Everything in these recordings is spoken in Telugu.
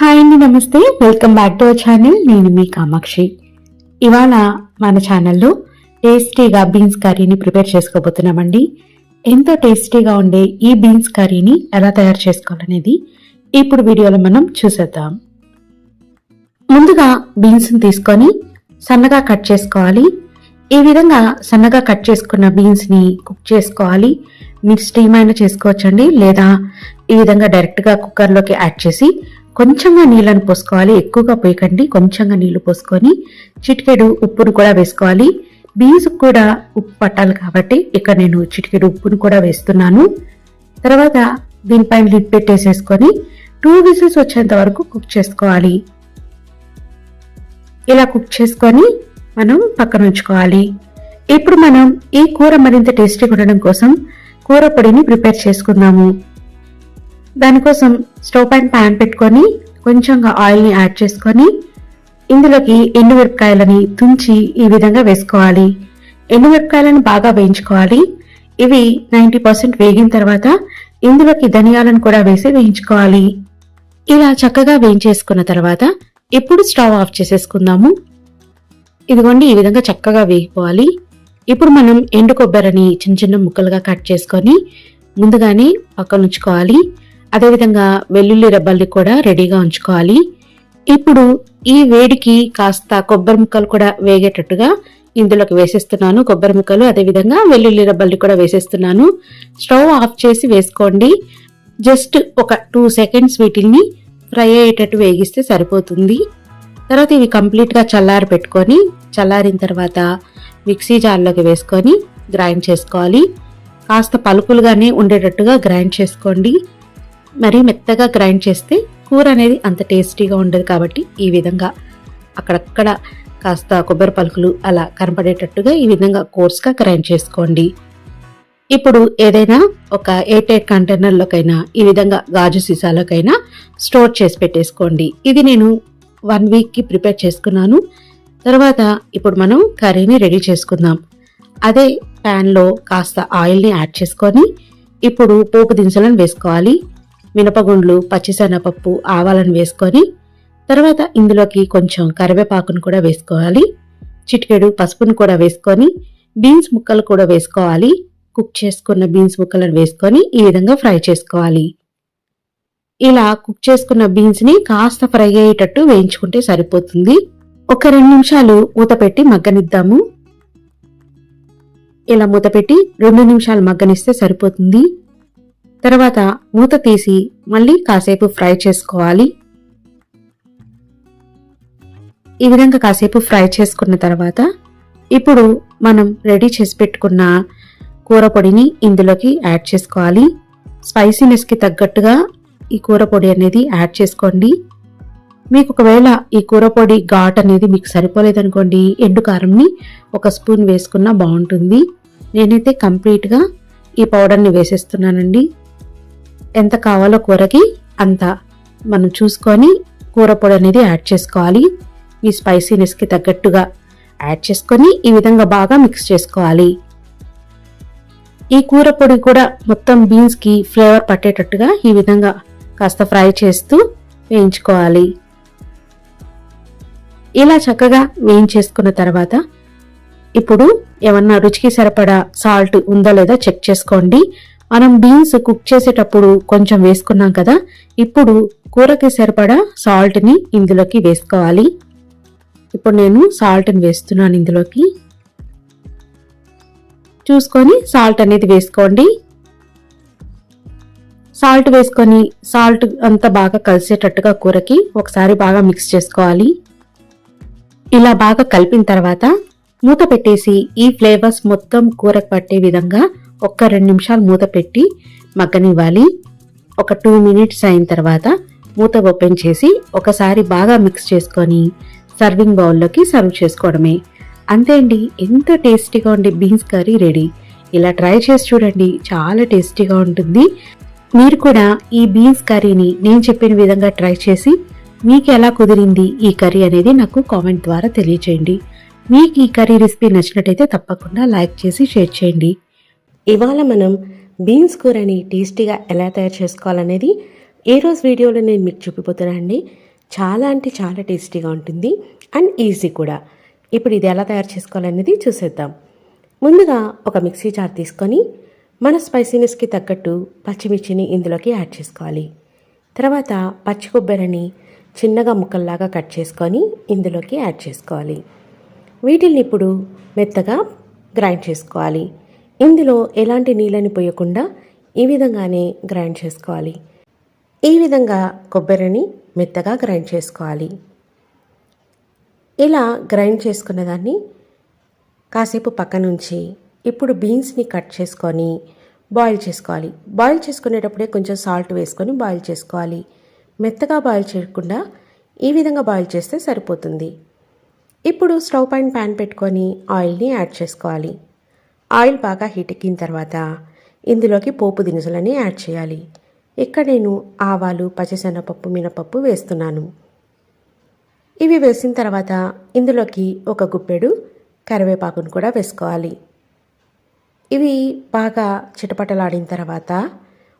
హాయ్ అండి నమస్తే. Welcome back to our channel. నేను మీ కామాక్షి. ఇవాళ మన ఛానల్లో టేస్టీగా బీన్స్ కర్రీని ప్రిపేర్ చేసుకోబోతున్నామండి. ఎంతో టేస్టీగా ఉండే ఈ బీన్స్ కర్రీని ఎలా తయారు చేసుకోవాలనేది ఇప్పుడు వీడియోలో మనం చూసేద్దాం. ముందుగా బీన్స్ని తీసుకొని సన్నగా కట్ చేసుకోవాలి. ఈ విధంగా సన్నగా కట్ చేసుకున్న బీన్స్ని కుక్ చేసుకోవాలి. మీరు స్టీమ్ అయినా చేసుకోవచ్చండి లేదా ఈ విధంగా డైరెక్ట్గా కుక్కర్లోకి యాడ్ చేసి కొంచెంగా నీళ్ళను పోసుకోవాలి. ఎక్కువగా పోయకండి. కొంచెంగా నీళ్ళు పోసుకొని చిటికెడు ఉప్పును కూడా వేసుకోవాలి. బీన్స్ కూడా ఉప్పు పట్టాలి కాబట్టి ఇక్కడ నేను చిటికెడు ఉప్పును కూడా వేస్తున్నాను. తర్వాత దీనిపైన లిడ్ పెట్టేసేసుకొని టూ విజిల్స్ వచ్చేంత వరకు కుక్ చేసుకోవాలి. ఇలా కుక్ చేసుకొని మనం పక్కన ఉంచుకోవాలి. ఇప్పుడు మనం ఈ కూర మరింత టేస్టీగా ఉండడం కోసం కూర పొడిని ప్రిపేర్ చేసుకుందాము. దానికోసం స్టవ్ పైన ప్యాన్ పెట్టుకొని కొంచెంగా ఆయిల్ని యాడ్ చేసుకొని ఇందులోకి ఎండుమిరపకాయలని తుంచి ఈ విధంగా వేసుకోవాలి. ఎండుమిరపకాయలను బాగా వేయించుకోవాలి. ఇవి నైంటీ పర్సెంట్ వేగిన తర్వాత ఇందులోకి ధనియాలను కూడా వేసి వేయించుకోవాలి. ఇలా చక్కగా వేయించేసుకున్న తర్వాత ఇప్పుడు స్టవ్ ఆఫ్ చేసేసుకుందాము. ఇదిగోండి ఈ విధంగా చక్కగా వేగిపోవాలి. ఇప్పుడు మనం ఎండు కొబ్బరిని చిన్న చిన్న ముక్కలుగా కట్ చేసుకొని ముందుగానే పక్కన ఉంచుకోవాలి అదేవిధంగా వెల్లుల్లి రెబ్బల్ని కూడా రెడీగా ఉంచుకోవాలి. ఇప్పుడు ఈ వేడికి కాస్త కొబ్బరి ముక్కలు కూడా వేగేటట్టుగా ఇందులోకి వేసేస్తున్నాను. కొబ్బరి ముక్కలు అదేవిధంగా వెల్లుల్లి రెబ్బల్ని కూడా వేసేస్తున్నాను. స్టవ్ ఆఫ్ చేసి వేసుకోండి. జస్ట్ ఒక టూ సెకండ్స్ వీటిని ఫ్రై అయ్యేటట్టు వేగిస్తే సరిపోతుంది. తర్వాత ఇవి కంప్లీట్గా చల్లారి పెట్టుకొని చల్లారిన తర్వాత మిక్సీ జార్లోకి వేసుకొని గ్రైండ్ చేసుకోవాలి. కాస్త పలుకులుగానే ఉండేటట్టుగా గ్రైండ్ చేసుకోండి. మరీ మెత్తగా గ్రైండ్ చేస్తే కూర అనేది అంత టేస్టీగా ఉండదు కాబట్టి ఈ విధంగా అక్కడక్కడ కాస్త కొబ్బరి పలుకులు అలా కనపడేటట్టుగా ఈ విధంగా కోర్స్గా గ్రైండ్ చేసుకోండి. ఇప్పుడు ఏదైనా ఒక ఎయిట్ ఎయిట్ కంటైనర్లోకైనా ఈ విధంగా గాజు సీసాలోకైనా స్టోర్ చేసి పెట్టేసుకోండి. ఇది నేను వన్ వీక్కి ప్రిపేర్ చేసుకున్నాను. తర్వాత ఇప్పుడు మనం కర్రీని రెడీ చేసుకుందాం. అదే ప్యాన్లో కాస్త ఆయిల్ని యాడ్ చేసుకొని ఇప్పుడు పోపు దినుసులను వేసుకోవాలి. మినపగుండ్లు పచ్చిసెనపప్పు ఆవాలను వేసుకొని తర్వాత ఇందులోకి కొంచెం కరివేపాకును కూడా వేసుకోవాలి. చిటికెడు పసుపును కూడా వేసుకొని బీన్స్ ముక్కలు కూడా వేసుకోవాలి. కుక్ చేసుకున్న బీన్స్ ముక్కలను వేసుకొని ఈ విధంగా ఫ్రై చేసుకోవాలి. ఇలా కుక్ చేసుకున్న బీన్స్ని కాస్త ఫ్రై అయ్యేటట్టు వేయించుకుంటే సరిపోతుంది. ఒక రెండు నిమిషాలు మూత పెట్టి మగ్గనిద్దాము. ఇలా మూత పెట్టి రెండు నిమిషాలు మగ్గనిస్తే సరిపోతుంది. తర్వాత మూత తీసి మళ్ళీ కాసేపు ఫ్రై చేసుకోవాలి. ఈ విధంగా కాసేపు ఫ్రై చేసుకున్న తర్వాత ఇప్పుడు మనం రెడీ చేసి పెట్టుకున్న కూర పొడిని ఇందులోకి యాడ్ చేసుకోవాలి. స్పైసీనెస్కి తగ్గట్టుగా ఈ కూర పొడి అనేది యాడ్ చేసుకోండి. మీకు ఒకవేళ ఈ కూర పొడి ఘాట్ అనేది మీకు సరిపోలేదనుకోండి ఎండు కారంని ఒక స్పూన్ వేసుకున్నా బాగుంటుంది. నేనైతే కంప్లీట్గా ఈ పౌడర్ని వేసేస్తున్నానండి. ఎంత కావాలో కూరకి అంత మనం చూసుకొని కూర పొడి అనేది యాడ్ చేసుకోవాలి. ఈ స్పైసీనెస్కి తగ్గట్టుగా యాడ్ చేసుకొని ఈ విధంగా బాగా మిక్స్ చేసుకోవాలి. ఈ కూర పొడి కూడా మొత్తం బీన్స్కి ఫ్లేవర్ పట్టేటట్టుగా ఈ విధంగా కాస్త ఫ్రై చేస్తూ వేయించుకోవాలి. ఇలా చక్కగా వేయించేసుకున్న తర్వాత ఇప్పుడు ఏమన్నా రుచికి సరిపడా సాల్ట్ ఉందో లేదో చెక్ చేసుకోండి. మనం బీన్స్ కుక్ చేసేటప్పుడు కొంచెం వేసుకున్నాం కదా ఇప్పుడు కూరకి సరిపడా సాల్ట్ని ఇందులోకి వేసుకోవాలి. ఇప్పుడు నేను సాల్ట్ని వేస్తున్నాను ఇందులోకి. చూసుకొని సాల్ట్ అనేది వేసుకోండి. సాల్ట్ వేసుకొని సాల్ట్ అంతా బాగా కలిసేటట్టుగా కూరకి ఒకసారి బాగా మిక్స్ చేసుకోవాలి. ఇలా బాగా కలిపిన తర్వాత మూత పెట్టేసి ఈ ఫ్లేవర్స్ మొత్తం కూరకు పట్టే విధంగా ఒక్క రెండు నిమిషాలు మూత పెట్టి మగ్గనివ్వాలి. ఒక టూ మినిట్స్ అయిన తర్వాత మూత ఓపెన్ చేసి ఒకసారి బాగా మిక్స్ చేసుకొని సర్వింగ్ బౌల్లోకి సర్వ్ చేసుకోవడమే. అంతే అండి ఎంత టేస్టీగా ఉండే బీన్స్ కర్రీ రెడీ ఇలా ట్రై చేసి చూడండి చాలా టేస్టీగా ఉంటుంది. మీరు కూడా ఈ బీన్స్ కర్రీని నేను చెప్పిన విధంగా ట్రై చేసి మీకు ఎలా కుదిరింది ఈ కర్రీ అనేది నాకు కామెంట్ ద్వారా తెలియచేయండి. మీకు ఈ కర్రీ రెసిపీ నచ్చినట్టయితే తప్పకుండా లైక్ చేసి షేర్ చేయండి. ఇవాళ మనం బీన్స్ కూరని టేస్టీగా ఎలా తయారు చేసుకోవాలనేది ఏ రోజు వీడియోలో నేను మీకు చూపిపోతున్నానండి చాలా అంటే చాలా టేస్టీగా ఉంటుంది అండ్ ఈజీ కూడా. ఇప్పుడు ఇది ఎలా తయారు చేసుకోవాలనేది చూసేద్దాం. ముందుగా ఒక మిక్సీ జార్ తీసుకొని మన స్పైసీనెస్కి తగ్గట్టు పచ్చిమిర్చిని ఇందులోకి యాడ్ చేసుకోవాలి. తర్వాత పచ్చి కొబ్బరిని చిన్నగా ముక్కల్లాగా కట్ చేసుకొని ఇందులోకి యాడ్ చేసుకోవాలి. వీటిని ఇప్పుడు మెత్తగా గ్రైండ్ చేసుకోవాలి. ఇందులో ఎలాంటి నీళ్ళని పోయకుండా ఈ విధంగానే గ్రైండ్ చేసుకోవాలి. ఈ విధంగా కొబ్బరిని మెత్తగా గ్రైండ్ చేసుకోవాలి. ఇలా గ్రైండ్ చేసుకున్న దాన్ని కాసేపు పక్కనుంచి ఇప్పుడు బీన్స్ని కట్ చేసుకొని బాయిల్ చేసుకోవాలి. బాయిల్ చేసుకునేటప్పుడే కొంచెం సాల్ట్ వేసుకొని బాయిల్ చేసుకోవాలి. మెత్తగా బాయిల్ చేయకుండా ఈ విధంగా బాయిల్ చేస్తే సరిపోతుంది. ఇప్పుడు స్టవ్ పైన ప్యాన్ పెట్టుకొని ఆయిల్ని యాడ్ చేసుకోవాలి. ఆయిల్ బాగా హీట్ ఎక్కిన తర్వాత ఇందులోకి పోపు దినుసులని యాడ్ చేయాలి. ఇక్కడ నేను ఆవాలు పచ్చిశనగపప్పు మినపప్పు వేస్తున్నాను. ఇవి వేసిన తర్వాత ఇందులోకి ఒక గుప్పెడు కరివేపాకును కూడా వేసుకోవాలి. ఇవి బాగా చిటపటలాడిన తర్వాత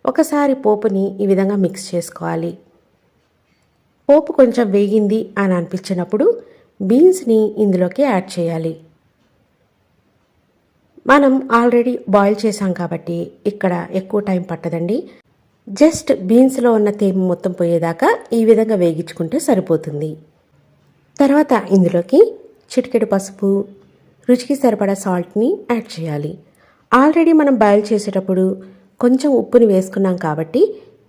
ఒకసారి పోపుని ఈ విధంగా మిక్స్ చేసుకోవాలి. పోపు కొంచెం వేగింది అని అనిపించినప్పుడు బీన్స్ని ఇందులోకి యాడ్ చేయాలి. మనం ఆల్రెడీ బాయిల్ చేసాం కాబట్టి ఇక్కడ ఎక్కువ టైం పట్టదండి. జస్ట్ బీన్స్లో ఉన్న తేమ మొత్తం పోయేదాకా ఈ విధంగా వేగించుకుంటే సరిపోతుంది. తర్వాత ఇందులోకి చిటికెడు పసుపు రుచికి సరిపడా సాల్ట్ని యాడ్ చేయాలి. ఆల్రెడీ మనం బాయిల్ చేసేటప్పుడు కొంచెం ఉప్పుని వేసుకున్నాం కాబట్టి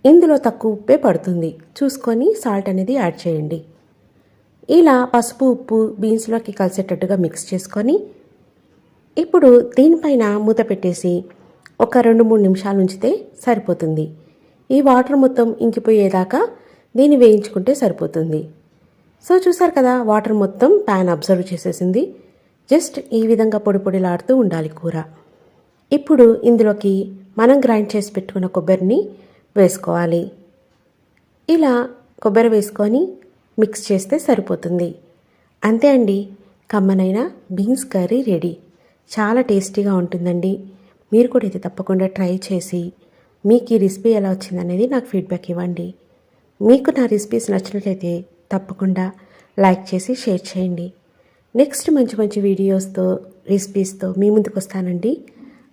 ఇందులో తక్కువ ఉప్పే పడుతుంది. చూసుకొని సాల్ట్ అనేది యాడ్ చేయండి. ఇలా పసుపు ఉప్పు బీన్స్లోకి కలిసేటట్టుగా మిక్స్ చేసుకొని ఇప్పుడు దీనిపైన మూత పెట్టేసి ఒక రెండు మూడు నిమిషాలు ఉంచితే సరిపోతుంది. ఈ వాటర్ మొత్తం ఇంకిపోయేదాకా దీన్ని వేయించుకుంటే సరిపోతుంది. సో చూసారు కదా వాటర్ మొత్తం ప్యాన్ అబ్జర్వ్ చేసేసింది. జస్ట్ ఈ విధంగా పొడి పొడిలాడుతూ ఉండాలి కూర. ఇప్పుడు ఇందులోకి మనం గ్రైండ్ చేసి పెట్టుకున్న కొబ్బరిని వేసుకోవాలి. ఇలా కొబ్బరి వేసుకొని మిక్స్ చేస్తే సరిపోతుంది. అంతే అండి కమ్మనైన బీన్స్ కర్రీ రెడీ. చాలా టేస్టీగా ఉంటుందండి. మీరు కూడా ఇది తప్పకుండా ట్రై చేసి మీకు ఈ రెసిపీ ఎలా వచ్చిందనేది నాకు ఫీడ్బ్యాక్ ఇవ్వండి. మీకు నా రెసిపీస్ నచ్చినట్లయితే తప్పకుండా లైక్ చేసి షేర్ చేయండి. నెక్స్ట్ మంచి మంచి వీడియోస్తో రెసిపీస్తో మీ ముందుకు వస్తానండి.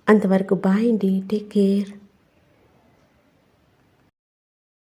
అంతవరకు బాయ్ అండి. Take care.